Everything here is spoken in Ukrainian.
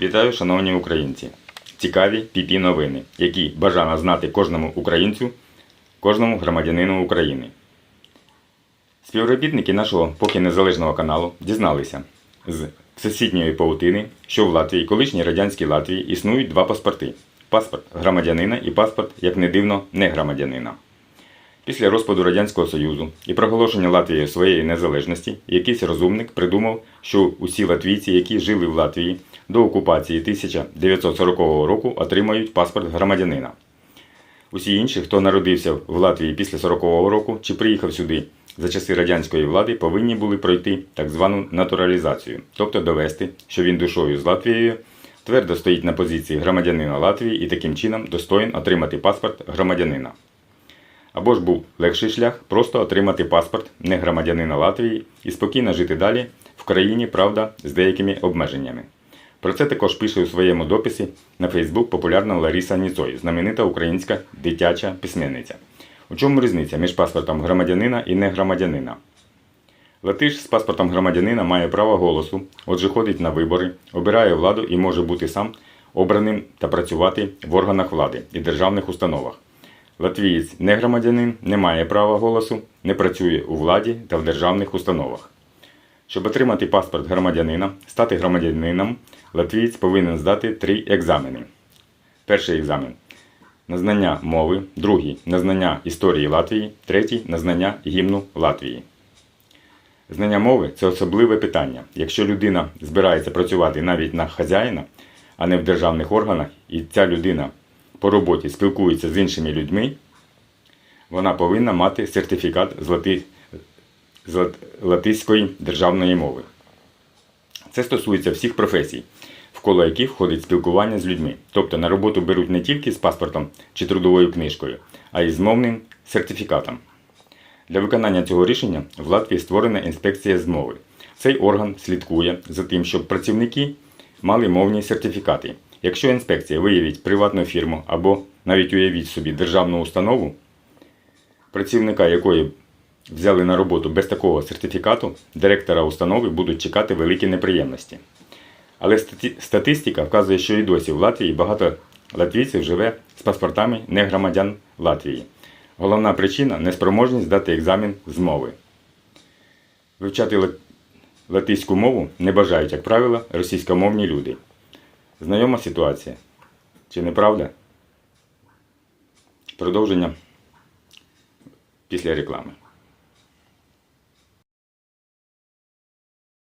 Вітаю, шановні українці! Цікаві піпі новини, які бажано знати кожному українцю, кожному громадянину України. Співробітники нашого поки незалежного каналу дізналися з всесвітньої паутини, що в Латвії, колишній радянській Латвії, існують два паспорти: паспорт громадянина і паспорт, як не дивно, не громадянина. Після розпаду Радянського Союзу і проголошення Латвією своєї незалежності, якийсь розумник придумав, що усі латвійці, які жили в Латвії до окупації 1940 року, отримають паспорт громадянина. Усі інші, хто народився в Латвії після 40-го року чи приїхав сюди за часи радянської влади, повинні були пройти так звану натуралізацію, тобто довести, що він душою з Латвією твердо стоїть на позиції громадянина Латвії і таким чином достоїн отримати паспорт громадянина. Або ж був легший шлях просто отримати паспорт не громадянина Латвії і спокійно жити далі в країні, правда, з деякими обмеженнями. Про це також пише у своєму дописі на Фейсбук популярна Лариса Ніцой, знаменита українська дитяча письменниця. У чому різниця між паспортом громадянина і негромадянина? Латиш з паспортом громадянина має право голосу, отже ходить на вибори, обирає владу і може бути сам обраним та працювати в органах влади і державних установах. Латвієць не громадянин не має права голосу, не працює у владі та в державних установах. Щоб отримати паспорт громадянина, стати громадянином, латвієць повинен здати три екзамени. Перший екзамен на знання мови, другий на знання історії Латвії, третій на знання гімну Латвії. Знання мови це особливе питання. Якщо людина збирається працювати навіть на хазяїна, а не в державних органах, і ця людина по роботі спілкується з іншими людьми, вона повинна мати сертифікат з, лати... з лат- латиської державної мови. Це стосується всіх професій, в коло яких входить спілкування з людьми. Тобто на роботу беруть не тільки з паспортом чи трудовою книжкою, а й з мовним сертифікатом. Для виконання цього рішення в Латвії створена інспекція з мови. Цей орган слідкує за тим, щоб працівники мали мовні сертифікати. Якщо інспекція виявить приватну фірму або навіть уявіть собі державну установу, працівника якої взяли на роботу без такого сертифікату, директора установи будуть чекати великі неприємності. Але статистика вказує, що і досі в Латвії багато латвійців живе з паспортами не громадян Латвії. Головна причина неспроможність здати екзамен з мови. Вивчати ла- латиську мову не бажають, як правило, російськомовні люди. Знайома ситуація? Чи не правда? Продовження після реклами.